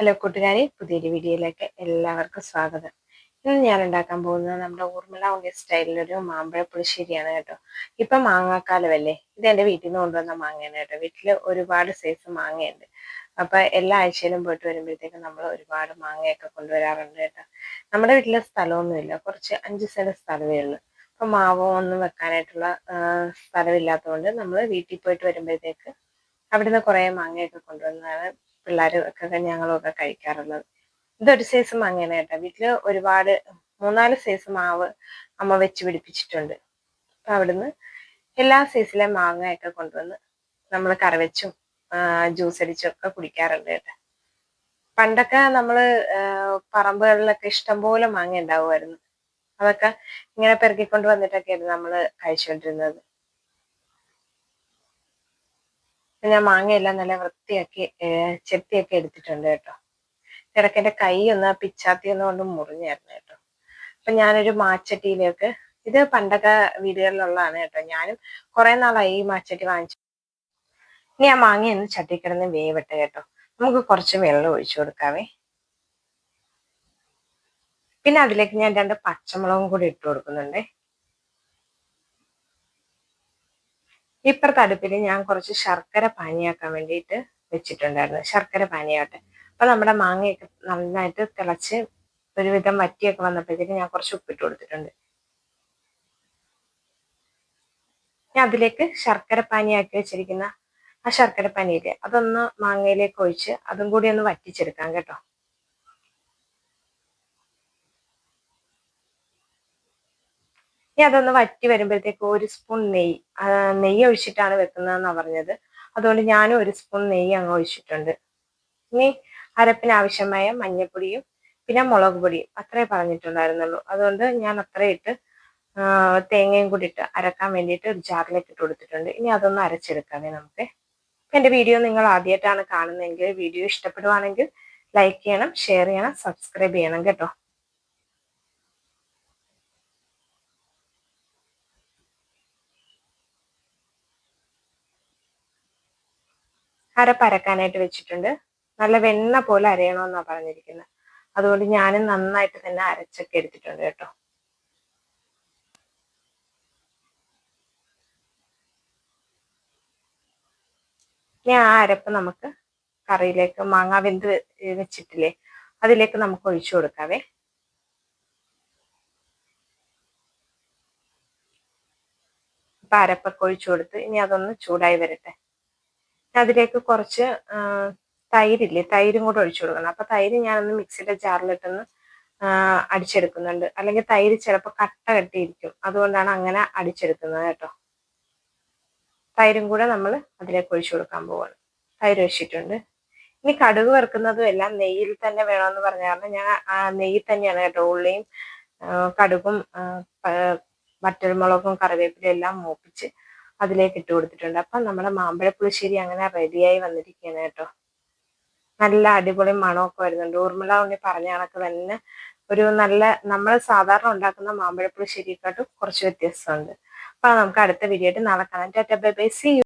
Hello കൂട്ടുകാരി പുതിയൊരു വീഡിയോയിലേക്ക് എല്ലാവർക്കും സ്വാഗതം. ഇന്ന് ഞാൻ ഉണ്ടാക്കാൻ പോകുന്നത് നമ്മുടെ ഊർമിള ഉണ്ണി സ്റ്റൈലിലൊരു മാമ്പഴ പുളിശ്ശേരിയാണ് കേട്ടോ. ഇപ്പൊ മാങ്ങാക്കാലമല്ലേ? ഇത് എന്റെ വീട്ടിൽ നിന്ന് കൊണ്ടുവന്ന മാങ്ങയാണ് കേട്ടോ. വീട്ടിൽ ഒരുപാട് സൈസ് മാങ്ങയുണ്ട്. അപ്പൊ എല്ലാ ആഴ്ചയിലും പോയിട്ട് വരുമ്പോഴത്തേക്കും നമ്മൾ ഒരുപാട് മാങ്ങയൊക്കെ കൊണ്ടുവരാറുണ്ട് കേട്ടോ. നമ്മുടെ വീട്ടിലെ സ്ഥലമൊന്നുമില്ല. കുറച്ച് അഞ്ച് സെന്റ് സ്ഥലമേ ഉള്ളൂ. അപ്പൊ മാവോ ഒന്നും വെക്കാനായിട്ടുള്ള സ്ഥലമില്ലാത്തതുകൊണ്ട് നമ്മൾ വീട്ടിൽ പോയിട്ട് വരുമ്പോഴത്തേക്ക് അവിടുന്ന് കുറേ മാങ്ങയൊക്കെ കൊണ്ടുവന്നാണ് പിള്ളേരും ഒക്കെ ഞങ്ങളും ഒക്കെ കഴിക്കാറുള്ളത്. ഇതൊരു സൈസ് അങ്ങനെ കേട്ടോ. വീട്ടിൽ ഒരുപാട് മൂന്നാൽ സൈസ് മാവ് അമ്മ വെച്ച് പിടിപ്പിച്ചിട്ടുണ്ട്. അപ്പൊ അവിടുന്ന് എല്ലാ സൈസിലെ മാങ്ങയൊക്കെ കൊണ്ടുവന്ന് നമ്മൾ കറിവെച്ചും ജ്യൂസ് അടിച്ചും ഒക്കെ കുടിക്കാറുണ്ട് കേട്ടോ. പണ്ടൊക്കെ നമ്മൾ പറമ്പുകളിലൊക്കെ ഇഷ്ടംപോലെ മാങ്ങ ഉണ്ടാവുമായിരുന്നു. അതൊക്കെ ഇങ്ങനെ പെറുക്കിക്കൊണ്ട് വന്നിട്ടൊക്കെയായിരുന്നു നമ്മൾ കഴിച്ചുകൊണ്ടിരുന്നത് ഞാൻ മാങ്ങയെല്ലാം നല്ല വൃത്തിയാക്കി ചെത്തിയൊക്കെ എടുത്തിട്ടുണ്ട് കേട്ടോ. ഇടയ്ക്ക് കൈ ഒന്ന് പിച്ചാത്തി ഒന്നുകൊണ്ട് മുറിഞ്ഞായിരുന്നു കേട്ടോ. അപ്പൊ ഞാനൊരു മാച്ചട്ടിയിലേക്ക് ഇത് പണ്ടൊക്കെ വീടുകളിലുള്ളതാണ് കേട്ടോ. ഞാനും കുറേ നാളായി ഈ മാച്ചട്ടി വാങ്ങിച്ചു. ഇനി ആ മാങ്ങയൊന്ന് ചട്ടിക്കിടന്ന് ചട്ടി വേവട്ടെ കേട്ടോ. നമുക്ക് കുറച്ച് വെള്ളം ഒഴിച്ചു കൊടുക്കാവേ. പിന്നെ അതിലേക്ക് ഞാൻ രണ്ട് പച്ചമുളകും കൂടി ഇട്ട് കൊടുക്കുന്നുണ്ടേ. ഇപ്പുറത്തെ അടുപ്പിൽ ഞാൻ കുറച്ച് ശർക്കര പാനിയാക്കാൻ വേണ്ടിയിട്ട് വെച്ചിട്ടുണ്ടായിരുന്നു. ശർക്കര പാനിയാട്ടെ അപ്പൊ നമ്മുടെ മാങ്ങയൊക്കെ നന്നായിട്ട് തിളച്ച് ഒരുവിധം വറ്റിയൊക്കെ വന്നപ്പോഴത്തേക്ക് ഞാൻ കുറച്ച് ഉപ്പിട്ട് കൊടുത്തിട്ടുണ്ട്. ഞാൻ അതിലേക്ക് ശർക്കര പാനിയാക്കി വെച്ചിരിക്കുന്ന ആ ശർക്കര പനിയില്ലേ അതൊന്ന് മാങ്ങയിലേക്ക് ഒഴിച്ച് അതും കൂടി ഒന്ന് വറ്റിച്ചെടുക്കാം കേട്ടോ. ഇനി അതൊന്ന് വറ്റി വരുമ്പോഴത്തേക്ക് ഒരു സ്പൂൺ നെയ്യ് നെയ്യ് ഒഴിച്ചിട്ടാണ് വെക്കുന്നതെന്നാണ് പറഞ്ഞത്. അതുകൊണ്ട് ഞാനും ഒരു സ്പൂൺ നെയ്യ് അങ്ങ് ഒഴിച്ചിട്ടുണ്ട്. ഇനി അരപ്പിന് ആവശ്യമായ മഞ്ഞൾപ്പൊടിയും പിന്നെ മുളക് പൊടിയും അത്രേ പറഞ്ഞിട്ടുണ്ടായിരുന്നുള്ളൂ. അതുകൊണ്ട് ഞാൻ അത്ര ഇട്ട് തേങ്ങയും കൂടി ഇട്ട് അരക്കാൻ വേണ്ടിയിട്ട് ഒരു ജാറിലേക്ക് ഇട്ട് കൊടുത്തിട്ടുണ്ട്. ഇനി അതൊന്ന് അരച്ചെടുക്കാമേ നമുക്ക്. എന്റെ വീഡിയോ നിങ്ങൾ ആദ്യമായിട്ടാണ് കാണുന്നതെങ്കിൽ വീഡിയോ ഇഷ്ടപ്പെടുവാണെങ്കിൽ ലൈക്ക് ചെയ്യണം ഷെയർ ചെയ്യണം സബ്സ്ക്രൈബ് ചെയ്യണം കേട്ടോ. അരപ്പരക്കാനായിട്ട് വെച്ചിട്ടുണ്ട്. നല്ല വെണ്ണ പോലെ അരയണമെന്നാണ് പറഞ്ഞിരിക്കുന്നത് അതുകൊണ്ട് ഞാനും നന്നായിട്ട് തന്നെ അരച്ചൊക്കെ എടുത്തിട്ടുണ്ട് കേട്ടോ. ഇനി ആ അരപ്പ് നമുക്ക് കറിയിലേക്ക് മാങ്ങ വെന്ത് വെച്ചിട്ടില്ലേ അതിലേക്ക് നമുക്ക് ഒഴിച്ചു കൊടുക്കാവേ. അരപ്പൊക്കെ ഒഴിച്ചു കൊടുത്ത് ഇനി അതൊന്ന് ചൂടായി വരട്ടെ. അതിലേക്ക് കുറച്ച് തൈരില്ലേ? തൈരും കൂടെ ഒഴിച്ചു കൊടുക്കണം. അപ്പൊ തൈര് ഞാനൊന്ന് മിക്സിയുടെ ജാറിലിട്ടൊന്ന് അടിച്ചെടുക്കുന്നുണ്ട്. അല്ലെങ്കിൽ തൈര് ചിലപ്പോൾ കട്ട കെട്ടിയിരിക്കും. അതുകൊണ്ടാണ് അങ്ങനെ അടിച്ചെടുക്കുന്നത് കേട്ടോ. തൈരും കൂടെ നമ്മൾ അതിലേക്ക് ഒഴിച്ചു കൊടുക്കാൻ പോവാണ്. തൈര് ഒഴിച്ചിട്ടുണ്ട്. ഇനി കടുക് വറുക്കുന്നതും എല്ലാം നെയ്യിൽ തന്നെ വേണമെന്ന് പറഞ്ഞ കാരണം ഞാൻ നെയ്യിൽ തന്നെയാണ് കേട്ടോ. ഉള്ളിയും കടുകും വറ്റൽമുളകും കറിവേപ്പിലും എല്ലാം മൂപ്പിച്ച് അതിലേക്ക് ഇട്ട് കൊടുത്തിട്ടുണ്ട്. അപ്പം നമ്മുടെ മാമ്പഴപ്പുളിശ്ശേരി അങ്ങനെ റെഡിയായി വന്നിരിക്കുകയാണ് കേട്ടോ. നല്ല അടിപൊളി മണമൊക്കെ വരുന്നുണ്ട്. ഊർമിള ഉണ്ണി പറഞ്ഞ കണക്ക് തന്നെ ഒരു നല്ല നമ്മൾ സാധാരണ ഉണ്ടാക്കുന്ന മാമ്പഴ പുളിശ്ശേരിയെക്കാട്ടും കുറച്ച് വ്യത്യാസമുണ്ട്. അപ്പൊ നമുക്ക് അടുത്ത വീഡിയോ ആയിട്ട് നാളെ കാണാം. Tata bye bye. സി